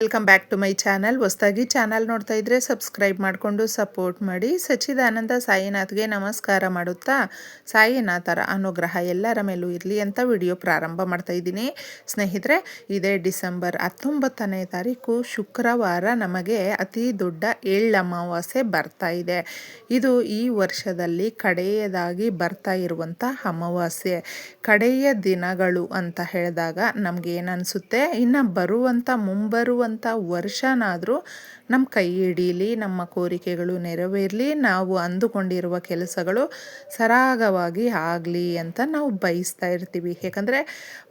Welcome back to my channel ಹೊಸದಾಗಿ channel ನೋಡ್ತಾ ಇದ್ರೆ ಸಬ್ಸ್ಕ್ರೈಬ್ ಮಾಡಿಕೊಂಡು ಸಪೋರ್ಟ್ ಮಾಡಿ. ಸಚ್ಚಿದಾನಂದ ಸಾಯಿನಾಥ್ಗೆ ನಮಸ್ಕಾರ ಮಾಡುತ್ತಾ? ಸಾಯಿನಾಥರ ಅನುಗ್ರಹ ಎಲ್ಲರ ಮೇಲೂ ಇರಲಿ ಅಂತ ವಿಡಿಯೋ ಪ್ರಾರಂಭ ಮಾಡ್ತಾ ಇದ್ದೀನಿ. ಸ್ನೇಹಿತರೆ, ಇದೇ ಡಿಸೆಂಬರ್ ಹತ್ತೊಂಬತ್ತನೇ ತಾರೀಕು ಶುಕ್ರವಾರ ನಮಗೆ ಅತಿ ದೊಡ್ಡ ಅಮಾವಾಸ್ಯೆ ಬರ್ತಾ ಇದೆ. ಇದು ಈ ವರ್ಷದಲ್ಲಿ ಕಡೆಯದಾಗಿ ಬರ್ತಾ ಇರುವಂಥ ಅಮಾವಾಸ್ಯೆ. ಕಡೆಯ ದಿನಗಳು ಅಂತ ಹೇಳಿದಾಗ ನಮಗೆ ಏನನ್ಸುತ್ತೆ ಇನ್ನು ಬರುವಂಥ ಮುಂಬರುವ ಬರುವಂಥ ವರ್ಷನಾದರೂ ನಮ್ಮ ಕೈ ಹಿಡೀಲಿ, ನಮ್ಮ ಕೋರಿಕೆಗಳು ನೆರವೇರಲಿ, ನಾವು ಅಂದುಕೊಂಡಿರುವ ಕೆಲಸಗಳು ಸರಾಗವಾಗಿ ಆಗಲಿ ಅಂತ ನಾವು ಬಯಸ್ತಾ ಇರ್ತೀವಿ. ಯಾಕಂದರೆ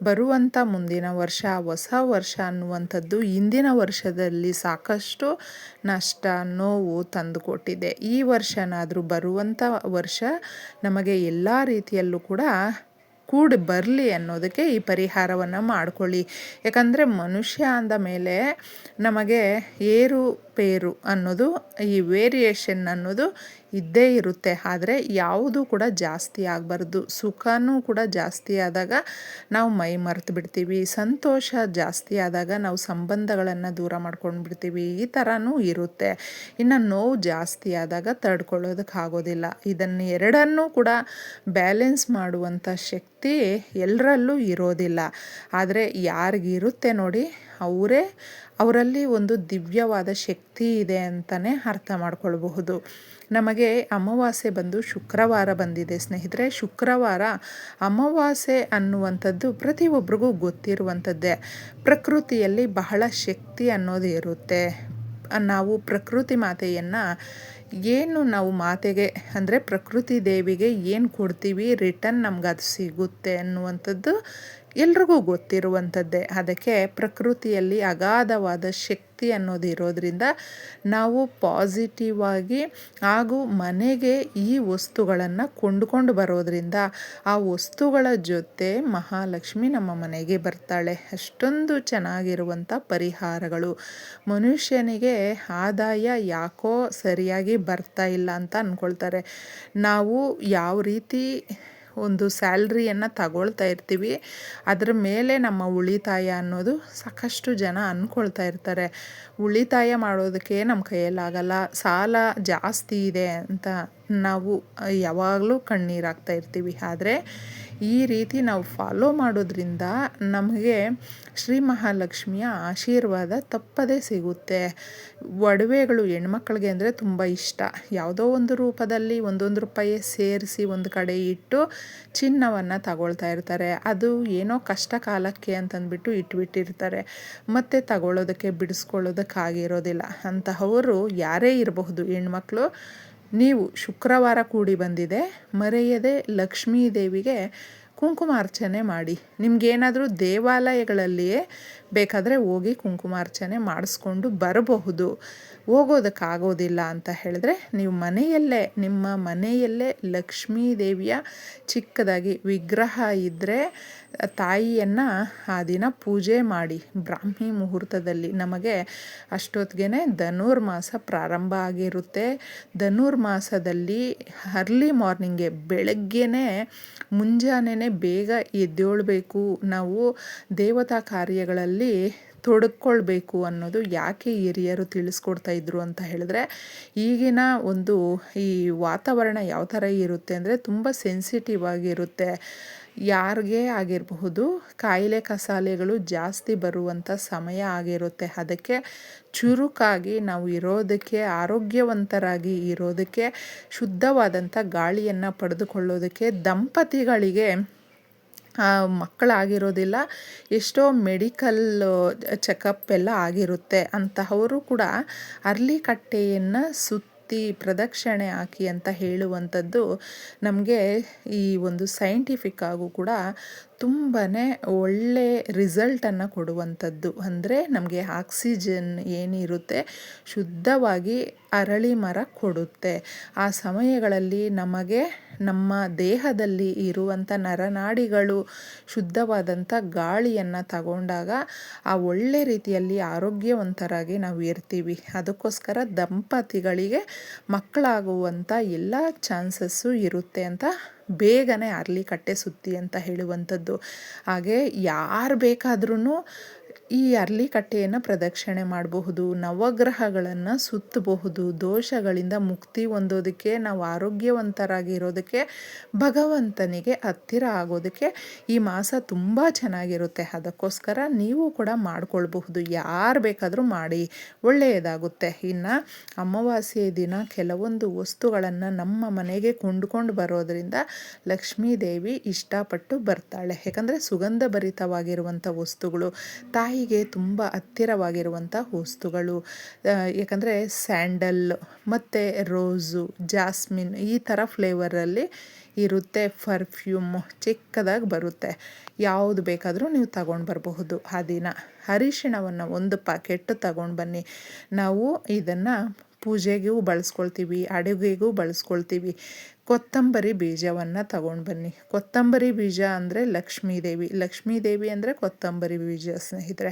ಬರುವಂಥ ಮುಂದಿನ ವರ್ಷ, ಹೊಸ ವರ್ಷ ಅನ್ನುವಂಥದ್ದು ಇಂದಿನ ವರ್ಷದಲ್ಲಿ ಸಾಕಷ್ಟು ನಷ್ಟ, ನೋವು ತಂದುಕೊಟ್ಟಿದೆ. ಈ ವರ್ಷನಾದರೂ ಬರುವಂಥ ವರ್ಷ ನಮಗೆ ಎಲ್ಲ ರೀತಿಯಲ್ಲೂ ಕೂಡ ಕೂಡಿ ಬರಲಿ ಅನ್ನೋದಕ್ಕೆ ಈ ಪರಿಹಾರವನ್ನು ಮಾಡಿಕೊಳ್ಳಿ. ಯಾಕಂದರೆ ಮನುಷ್ಯ ಅಂದ ಮೇಲೆ ನಮಗೆ ಏರು ಪೇರು ಅನ್ನೋದು, ಈ ವೇರಿಯೇಷನ್ ಅನ್ನೋದು ಇದ್ದೇ ಇರುತ್ತೆ. ಆದರೆ ಯಾವುದು ಕೂಡ ಜಾಸ್ತಿ ಆಗಬಾರ್ದು. ಸುಖನೂ ಕೂಡ ಜಾಸ್ತಿ ಆದಾಗ ನಾವು ಮೈ ಮರೆತು ಬಿಡ್ತೀವಿ. ಸಂತೋಷ ಜಾಸ್ತಿ ಆದಾಗ ನಾವು ಸಂಬಂಧಗಳನ್ನು ದೂರ ಮಾಡ್ಕೊಂಡು ಬಿಡ್ತೀವಿ. ಈ ಥರನೂ ಇರುತ್ತೆ. ಇನ್ನು ನೋವು ಜಾಸ್ತಿ ಆದಾಗ ತಡ್ಕೊಳ್ಳೋದಕ್ಕೆ ಆಗೋದಿಲ್ಲ. ಇದನ್ನು ಎರಡನ್ನೂ ಕೂಡ ಬ್ಯಾಲೆನ್ಸ್ ಮಾಡುವಂಥ ಶಕ್ತಿ ಎಲ್ಲರಲ್ಲೂ ಇರೋದಿಲ್ಲ. ಆದರೆ ಯಾರಿಗಿರುತ್ತೆ ನೋಡಿ ಅವರೇ ಅವರಲ್ಲಿ ಒಂದು ದಿವ್ಯವಾದ ಶಕ್ತಿ ಇದೆ ಅಂತಲೇ ಅರ್ಥ ಮಾಡ್ಕೊಳ್ಬಹುದು. ನಮಗೆ ಅಮಾವಾಸ್ಯೆ ಬಂದು ಶುಕ್ರವಾರ ಬಂದಿದೆ ಸ್ನೇಹಿತರೆ. ಶುಕ್ರವಾರ ಅಮಾವಾಸ್ಯೆ ಅನ್ನುವಂಥದ್ದು ಪ್ರತಿಯೊಬ್ಬರಿಗೂ ಗೊತ್ತಿರುವಂಥದ್ದೇ. ಪ್ರಕೃತಿಯಲ್ಲಿ ಬಹಳ ಶಕ್ತಿ ಅನ್ನೋದು ಇರುತ್ತೆ. ನಾವು ಪ್ರಕೃತಿ ಮಾತೆಯನ್ನು ಏನು ನಾವು ಮಾತೆಗೆ, ಅಂದರೆ ಪ್ರಕೃತಿ ದೇವಿಗೆ ಏನು ಕೊಡ್ತೀವಿ ರಿಟರ್ನ್ ನಮ್ಗೆ ಅದು ಸಿಗುತ್ತೆ ಅನ್ನುವಂಥದ್ದು ಎಲ್ರಿಗೂ ಗೊತ್ತಿರುವಂಥದ್ದೇ. ಅದಕ್ಕೆ ಪ್ರಕೃತಿಯಲ್ಲಿ ಅಗಾಧವಾದ ಶಕ್ತಿ ಅನ್ನೋದು ಇರೋದರಿಂದ ನಾವು ಪಾಸಿಟಿವ್ ಆಗಿ ಹಾಗೂ ಮನೆಗೆ ಈ ವಸ್ತುಗಳನ್ನು ಕೊಂಡುಕೊಂಡು ಬರೋದರಿಂದ ಆ ವಸ್ತುಗಳ ಜೊತೆ ಮಹಾಲಕ್ಷ್ಮಿ ನಮ್ಮ ಮನೆಗೆ ಬರ್ತಾಳೆ. ಅಷ್ಟೊಂದು ಚೆನ್ನಾಗಿರುವಂಥ ಪರಿಹಾರಗಳು. ಮನುಷ್ಯನಿಗೆ ಆದಾಯ ಯಾಕೋ ಸರಿಯಾಗಿ ಬರ್ತಾ ಇಲ್ಲ ಅಂತ ಅಂದ್ಕೊಳ್ತಾರೆ ನಾವು ಯಾವ ರೀತಿ ಒಂದು ಸ್ಯಾಲ್ರಿಯನ್ನು ತಗೊಳ್ತಾ ಇರ್ತೀವಿ. ಅದರ ಮೇಲೆ ನಮ್ಮ ಉಳಿತಾಯ ಅನ್ನೋದು ಸಾಕಷ್ಟು ಜನ ಅಂದ್ಕೊಳ್ತಾ ಇರ್ತಾರೆ. ಉಳಿತಾಯ ಮಾಡೋದಕ್ಕೆ ನಮ್ಮ ಕೈಯಲ್ಲಾಗಲ್ಲ. ಸಾಲ ಜಾಸ್ತಿ ಇದೆ ಅಂತ ನಾವು ಯಾವಾಗಲೂ ಕಣ್ಣೀರಾಗ್ತಾ ಇರ್ತೀವಿ. ಆದರೆ, ಈ ರೀತಿ ನಾವು ಫಾಲೋ ಮಾಡೋದ್ರಿಂದ ನಮಗೆ ಶ್ರೀ ಮಹಾಲಕ್ಷ್ಮಿಯ ಆಶೀರ್ವಾದ ತಪ್ಪದೇ ಸಿಗುತ್ತೆ. ಒಡವೆಗಳು ಹೆಣ್ಮಕ್ಳಿಗೆ ಅಂದರೆ ತುಂಬ ಇಷ್ಟ. ಯಾವುದೋ ಒಂದು ರೂಪದಲ್ಲಿ ಒಂದೊಂದು ರೂಪಾಯಿ ಸೇರಿಸಿ ಒಂದು ಕಡೆ ಇಟ್ಟು ಚಿನ್ನವನ್ನು ತಗೊಳ್ತಾ ಇರ್ತಾರೆ. ಅದು ಏನೋ ಕಷ್ಟ ಕಾಲಕ್ಕೆ ಅಂತಂದ್ಬಿಟ್ಟು ಇಟ್ಬಿಟ್ಟಿರ್ತಾರೆ. ಮತ್ತು ತಗೊಳ್ಳೋದಕ್ಕೆ, ಬಿಡಿಸ್ಕೊಳ್ಳೋದಕ್ಕಾಗಿರೋದಿಲ್ಲ. ಅಂತಹವರು ಯಾರೇ ಇರಬಹುದು, ಹೆಣ್ಮಕ್ಳು ನೀವು ಶುಕ್ರವಾರ ಕೂಡಿ ಬಂದಿದೆ, ಮರೆಯದೆ ಲಕ್ಷ್ಮೀ ದೇವಿಗೆ ಕುಂಕುಮಾರ್ಚನೆ ಮಾಡಿ. ನಿಮಗೇನಾದರೂ ದೇವಾಲಯಗಳಲ್ಲಿಯೇ ಬೇಕಾದರೆ ಹೋಗಿ ಕುಂಕುಮಾರ್ಚನೆ ಮಾಡಿಸ್ಕೊಂಡು ಬರಬಹುದು. ಹೋಗೋದಕ್ಕಾಗೋದಿಲ್ಲ ಅಂತ ಹೇಳಿದ್ರೆ ನೀವು ಮನೆಯಲ್ಲೇ, ನಿಮ್ಮ ಮನೆಯಲ್ಲೇ ಲಕ್ಷ್ಮೀ ದೇವಿಯ ಚಿಕ್ಕದಾಗಿ ವಿಗ್ರಹ ಇದ್ದರೆ ತಾಯಿಯನ್ನು ಆ ದಿನ ಪೂಜೆ ಮಾಡಿ. ಬ್ರಾಹ್ಮಿ ಮುಹೂರ್ತದಲ್ಲಿ ನಮಗೆ ಅಷ್ಟೊತ್ತಿಗೆ ಧನುರ್ಮಾಸ ಪ್ರಾರಂಭ ಆಗಿರುತ್ತೆ. ಧನುರ್ಮಾಸದಲ್ಲಿ ಅರ್ಲಿ ಮಾರ್ನಿಂಗೆ ಬೆಳಗ್ಗೆನೇ ಮುಂಜಾನೆ ಬೇಗ ಎದ್ದೇಳಬೇಕು. ನಾವು ದೇವತಾ ಕಾರ್ಯಗಳಲ್ಲಿ ತೊಡಕೊಳ್ಬೇಕು ಅನ್ನೋದು ಯಾಕೆ ಹಿರಿಯರು ತಿಳಿಸ್ಕೊಡ್ತಾ ಇದ್ರು ಅಂತ ಹೇಳಿದ್ರೆ, ಈಗಿನ ಒಂದು ಈ ವಾತಾವರಣ ಯಾವ ಥರ ಇರುತ್ತೆ ಅಂದರೆ ತುಂಬ ಸೆನ್ಸಿಟಿವ್ ಆಗಿರುತ್ತೆ. ಯಾರಿಗೆ ಆಗಿರಬಹುದು, ಕಾಯಿಲೆ ಕಸಾಲೆಗಳು ಜಾಸ್ತಿ ಬರುವಂಥ ಸಮಯ ಆಗಿರುತ್ತೆ. ಅದಕ್ಕೆ ಚುರುಕಾಗಿ ನಾವು ಇರೋದಕ್ಕೆ, ಆರೋಗ್ಯವಂತರಾಗಿ ಇರೋದಕ್ಕೆ, ಶುದ್ಧವಾದಂಥ ಗಾಳಿಯನ್ನು ಪಡೆದುಕೊಳ್ಳೋದಕ್ಕೆ ದಂಪತಿಗಳಿಗೆ ಮಕ್ಕಳಾಗಿರೋದಿಲ್ಲ. ಎಷ್ಟೋ ಮೆಡಿಕಲ್ ಚೆಕಪ್ ಎಲ್ಲ ಆಗಿರುತ್ತೆ ಅಂತಹವರು ಕೂಡ ಅರ್ಲಿಕಟ್ಟೆಯನ್ನು ಸುತ್ತಿ ಪ್ರದಕ್ಷಿಣೆ ಹಾಕಿ ಅಂತ ಹೇಳುವಂಥದ್ದು ನಮಗೆ ಈ ಒಂದು ಸೈಂಟಿಫಿಕ್ ಆಗೂ ಕೂಡ ತುಂಬಾ ಒಳ್ಳೆ ರಿಸಲ್ಟನ್ನು ಕೊಡುವಂಥದ್ದು. ಅಂದರೆ ನಮಗೆ ಆಕ್ಸಿಜನ್ ಏನಿರುತ್ತೆ ಶುದ್ಧವಾಗಿ ಅರಳಿ ಮರ ಕೊಡುತ್ತೆ. ಆ ಸಮಯಗಳಲ್ಲಿ ನಮಗೆ ನಮ್ಮ ದೇಹದಲ್ಲಿ ಇರುವಂಥ ನರನಾಡಿಗಳು ಶುದ್ಧವಾದಂಥ ಗಾಳಿಯನ್ನು ತಗೊಂಡಾಗ ಆ ಒಳ್ಳೆ ರೀತಿಯಲ್ಲಿ ಆರೋಗ್ಯವಂತರಾಗಿ ನಾವು ಇರ್ತೀವಿ. ಅದಕ್ಕೋಸ್ಕರ ದಂಪತಿಗಳಿಗೆ ಮಕ್ಕಳಾಗುವಂಥ ಎಲ್ಲ ಚಾನ್ಸಸ್ಸು ಇರುತ್ತೆ ಅಂತ ಬೇಗನೆ ಅರ್ಲಿ ಕಟ್ಟೆ ಸುತ್ತಿ ಅಂತ ಹೇಳುವಂಥದ್ದು. ಹಾಗೆ ಯಾರು ಬೇಕಾದ್ರೂ ಈ ಅರ್ಲಿ ಕಟ್ಟೆಯನ್ನು ಪ್ರದಕ್ಷಿಣೆ ಮಾಡಬಹುದು, ನವಗ್ರಹಗಳನ್ನು ಸುತ್ತಬಹುದು, ದೋಷಗಳಿಂದ ಮುಕ್ತಿ ಹೊಂದೋದಕ್ಕೆ, ನಾವು ಆರೋಗ್ಯವಂತರಾಗಿರೋದಕ್ಕೆ, ಭಗವಂತನಿಗೆ ಹತ್ತಿರ ಆಗೋದಕ್ಕೆ ಈ ಮಾಸ ತುಂಬ ಚೆನ್ನಾಗಿರುತ್ತೆ. ಅದಕ್ಕೋಸ್ಕರ ನೀವು ಕೂಡ ಮಾಡಿಕೊಳ್ಬಹುದು. ಯಾರು ಬೇಕಾದರೂ ಮಾಡಿ, ಒಳ್ಳೆಯದಾಗುತ್ತೆ. ಇನ್ನು ಅಮಾವಾಸ್ಯೆ ದಿನ ಕೆಲವೊಂದು ವಸ್ತುಗಳನ್ನು ನಮ್ಮ ಮನೆಗೆ ಕೊಂಡ್ಕೊಂಡು ಬರೋದರಿಂದ ಲಕ್ಷ್ಮೀದೇವಿ ಇಷ್ಟಪಟ್ಟು ಬರ್ತಾಳೆ. ಯಾಕಂದರೆ ಸುಗಂಧ ಭರಿತವಾಗಿರುವಂಥ ವಸ್ತುಗಳು. ತಾಯಿ ತಾಯಿಗೆ ತುಂಬ ಹತ್ತಿರವಾಗಿರುವಂಥ ವಸ್ತುಗಳು. ಯಾಕಂದರೆ ಸ್ಯಾಂಡಲ್ ಮತ್ತು ರೋಸು, ಜಾಸ್ಮಿನ್ ಈ ಥರ ಫ್ಲೇವರಲ್ಲಿ ಇರುತ್ತೆ ಪರ್ಫ್ಯೂಮ್ ಚಿಕ್ಕದಾಗಿ ಬರುತ್ತೆ. ಯಾವುದು ಬೇಕಾದರೂ ನೀವು ತಗೊಂಡು ಬರಬಹುದು. ಆ ದಿನ ಅರಿಶಿಣವನ್ನು ಒಂದು ಪ್ಯಾಕೆಟ್ ತಗೊಂಡು ಬನ್ನಿ. ನಾವು ಇದನ್ನು ಪೂಜೆಗೂ ಬಳಸ್ಕೊಳ್ತೀವಿ, ಅಡುಗೆಗೂ ಬಳಸ್ಕೊಳ್ತೀವಿ. ಕೊತ್ತಂಬರಿ ಬೀಜವನ್ನು ತಗೊಂಡು ಬನ್ನಿ. ಕೊತ್ತಂಬರಿ ಬೀಜ ಅಂದರೆ ಲಕ್ಷ್ಮೀದೇವಿ. ಲಕ್ಷ್ಮೀದೇವಿ ಲಕ್ಷ್ಮೀ ದೇವಿ ಅಂದರೆ ಕೊತ್ತಂಬರಿ ಬೀಜ, ಸ್ನೇಹಿತರೆ.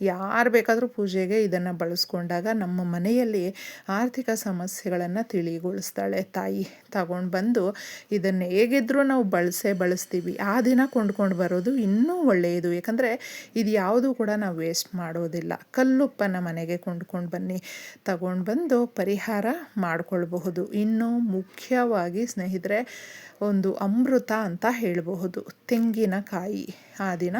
ಯಾರು ಬೇಕಾದರೂ ಪೂಜೆಗೆ ಇದನ್ನು ಬಳಸ್ಕೊಂಡಾಗ ನಮ್ಮ ಮನೆಯಲ್ಲಿ ಆರ್ಥಿಕ ಸಮಸ್ಯೆಗಳನ್ನು ತಿಳಿಗೊಳಿಸ್ತಾಳೆ. ತಾಯಿ ತಗೊಂಡು ಬಂದು ಇದನ್ನು ಹೇಗಿದ್ರೂ ನಾವು ಬಳಸೇ ಬಳಸ್ತೀವಿ. ಆ ದಿನ ಕೊಂಡ್ಕೊಂಡು ಬರೋದು ಇನ್ನೂ ಒಳ್ಳೆಯದು. ಯಾಕಂದರೆ ಇದು ಯಾವುದು ಕೂಡ ನಾವು ವೇಸ್ಟ್ ಮಾಡೋದಿಲ್ಲ. ಕಲ್ಲುಪ್ಪನ ಮನೆಗೆ ಕೊಂಡ್ಕೊಂಡು ಬನ್ನಿ. ತಗೊಂಡು ಬಂದು ಪರಿಹಾರ ಮಾಡಿಕೊಳ್ಬಹುದು. ಇನ್ನು ಮುಖ್ಯವಾಗಿ ಸ್ನೇಹಿತರೆ, ಒಂದು ಅಮೃತ ಅಂತ ಹೇಳಬಹುದು. ತೆಂಗಿನಕಾಯಿ. ಆ ದಿನ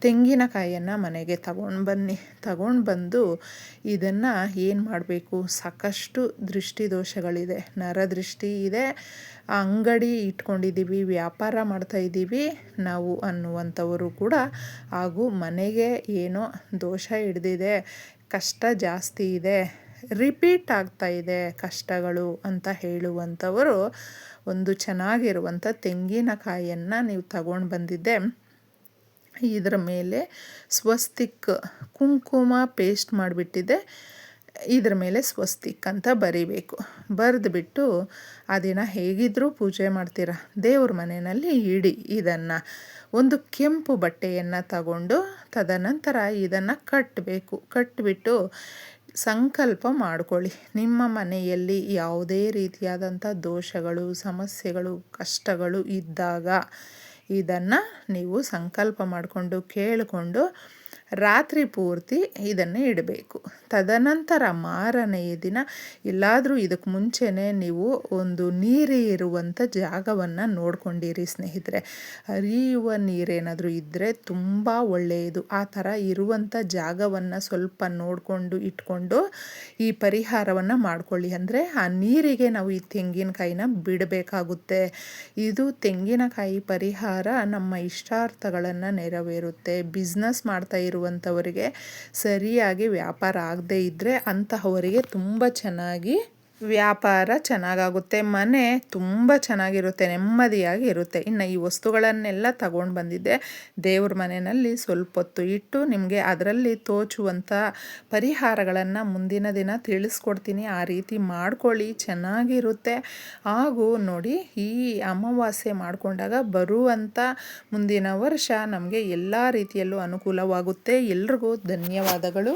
ತೆಂಗಿನಕಾಯಿಯನ್ನು ಮನೆಗೆ ತಗೊಂಡು ಬನ್ನಿ. ತಗೊಂಡು ಬಂದು ಇದನ್ನು ಏನು ಮಾಡಬೇಕು? ಸಾಕಷ್ಟು ದೃಷ್ಟಿ ದೋಷಗಳಿದೆ. ನರದೃಷ್ಟಿ ಇದೆ. ಅಂಗಡಿ ಇಟ್ಕೊಂಡಿದ್ದೀವಿ ವ್ಯಾಪಾರ ಮಾಡ್ತಾಯಿದ್ದೀವಿ ನಾವು ಅನ್ನುವಂಥವರು ಕೂಡ ಹಾಗೂ ಮನೆಗೆ ಏನೋ ದೋಷ ಹಿಡ್ದಿದೆ, ಕಷ್ಟ ಜಾಸ್ತಿ ಇದೆ. ರಿಪೀಟ್ ಆಗ್ತಾ ಇದೆ ಕಷ್ಟಗಳು ಅಂತ ಹೇಳುವಂಥವರು ಒಂದು ಚೆನ್ನಾಗಿರುವಂಥ ತೆಂಗಿನಕಾಯಿಯನ್ನು ನೀವು ತಗೊಂಡು ಬಂದಿದ್ದೆ. ಇದರ ಮೇಲೆ ಸ್ವಸ್ತಿಕ್ ಕುಂಕುಮ ಪೇಸ್ಟ್ ಮಾಡಿಬಿಟ್ಟಿದೆ ಇದರ ಮೇಲೆ ಸ್ವಸ್ತಿಕ್ ಅಂತ ಬರಿಬೇಕು. ಬರೆದ್ಬಿಟ್ಟು ಆ ದಿನ ಹೇಗಿದ್ದರೂ ಪೂಜೆ ಮಾಡ್ತೀರ? ದೇವ್ರ ಮನೆಯಲ್ಲಿ ಇಡಿ ಇದನ್ನು. ಒಂದು ಕೆಂಪು ಬಟ್ಟೆಯನ್ನು ತಗೊಂಡು ತದನಂತರ ಇದನ್ನು ಕಟ್ಟಬೇಕು ಕಟ್ಟಿಬಿಟ್ಟು ಸಂಕಲ್ಪ ಮಾಡಿಕೊಳ್ಳಿ. ನಿಮ್ಮ ಮನೆಯಲ್ಲಿ ಯಾವುದೇ ರೀತಿಯಾದಂಥ ದೋಷಗಳು, ಸಮಸ್ಯೆಗಳು, ಕಷ್ಟಗಳು ಇದ್ದಾಗ ಇದನ್ನು ನೀವು ಸಂಕಲ್ಪ ಮಾಡಿಕೊಂಡು ಕೇಳಿಕೊಂಡು ರಾತ್ರಿ ಪೂರ್ತಿ ಇದನ್ನು ಇಡಬೇಕು. ತದನಂತರ ಮಾರನೆಯ ದಿನ ಎಲ್ಲಾದರೂ ಇದಕ್ಕೆ ಮುಂಚೆನೇ ನೀವು ಒಂದು ನೀರು ಇರುವಂಥ ಜಾಗವನ್ನು ನೋಡ್ಕೊಂಡಿರಿ ಸ್ನೇಹಿತರೆ. ಹರಿಯುವ ನೀರೇನಾದರೂ ಇದ್ದರೆ ತುಂಬ ಒಳ್ಳೆಯದು. ಆ ಥರ ಇರುವಂಥ ಜಾಗವನ್ನು ಸ್ವಲ್ಪ ನೋಡಿಕೊಂಡು ಇಟ್ಕೊಂಡು ಈ ಪರಿಹಾರವನ್ನು ಮಾಡ್ಕೊಳ್ಳಿ. ಅಂದರೆ ಆ ನೀರಿಗೆ ನಾವು ಈ ತೆಂಗಿನಕಾಯಿನ ಬಿಡಬೇಕಾಗುತ್ತೆ. ಇದು ತೆಂಗಿನಕಾಯಿ ಪರಿಹಾರ ನಮ್ಮ ಇಷ್ಟಾರ್ಥಗಳನ್ನು ನೆರವೇರುತ್ತೆ. ಬಿಸ್ನೆಸ್ ಮಾಡ್ತಾ ಇರುವ ಇರುವಂಥವರಿಗೆ ಸರಿಯಾಗಿ ವ್ಯಾಪಾರ ಆಗದೇ ಇದ್ದರೆ ಅಂತಹವರಿಗೆ ತುಂಬ ಚೆನ್ನಾಗಿ ವ್ಯಾಪಾರ ಚೆನ್ನಾಗಾಗುತ್ತೆ, ಮನೆ ತುಂಬ ಚೆನ್ನಾಗಿರುತ್ತೆ, ನೆಮ್ಮದಿಯಾಗಿ ಇರುತ್ತೆ. ಇನ್ನು ಈ ವಸ್ತುಗಳನ್ನೆಲ್ಲ ತಗೊಂಡು ಬಂದಿದ್ದೆ. ದೇವ್ರ ಮನೆಯಲ್ಲಿ ಸ್ವಲ್ಪ ಹೊತ್ತು ಇಟ್ಟು ನಿಮಗೆ ಅದರಲ್ಲಿ ತೋಚುವಂಥ ಪರಿಹಾರಗಳನ್ನು ಮುಂದಿನ ದಿನ ತಿಳಿಸ್ಕೊಡ್ತೀನಿ. ಆ ರೀತಿ ಮಾಡ್ಕೊಳ್ಳಿ, ಚೆನ್ನಾಗಿರುತ್ತೆ. ಹಾಗೂ ನೋಡಿ, ಈ ಅಮಾವಾಸ್ಯೆ ಮಾಡಿಕೊಂಡಾಗ ಬರುವಂಥ ಮುಂದಿನ ವರ್ಷ ನಮಗೆ ಎಲ್ಲ ರೀತಿಯಲ್ಲೂ ಅನುಕೂಲವಾಗುತ್ತೆ. ಎಲ್ರಿಗೂ ಧನ್ಯವಾದಗಳು.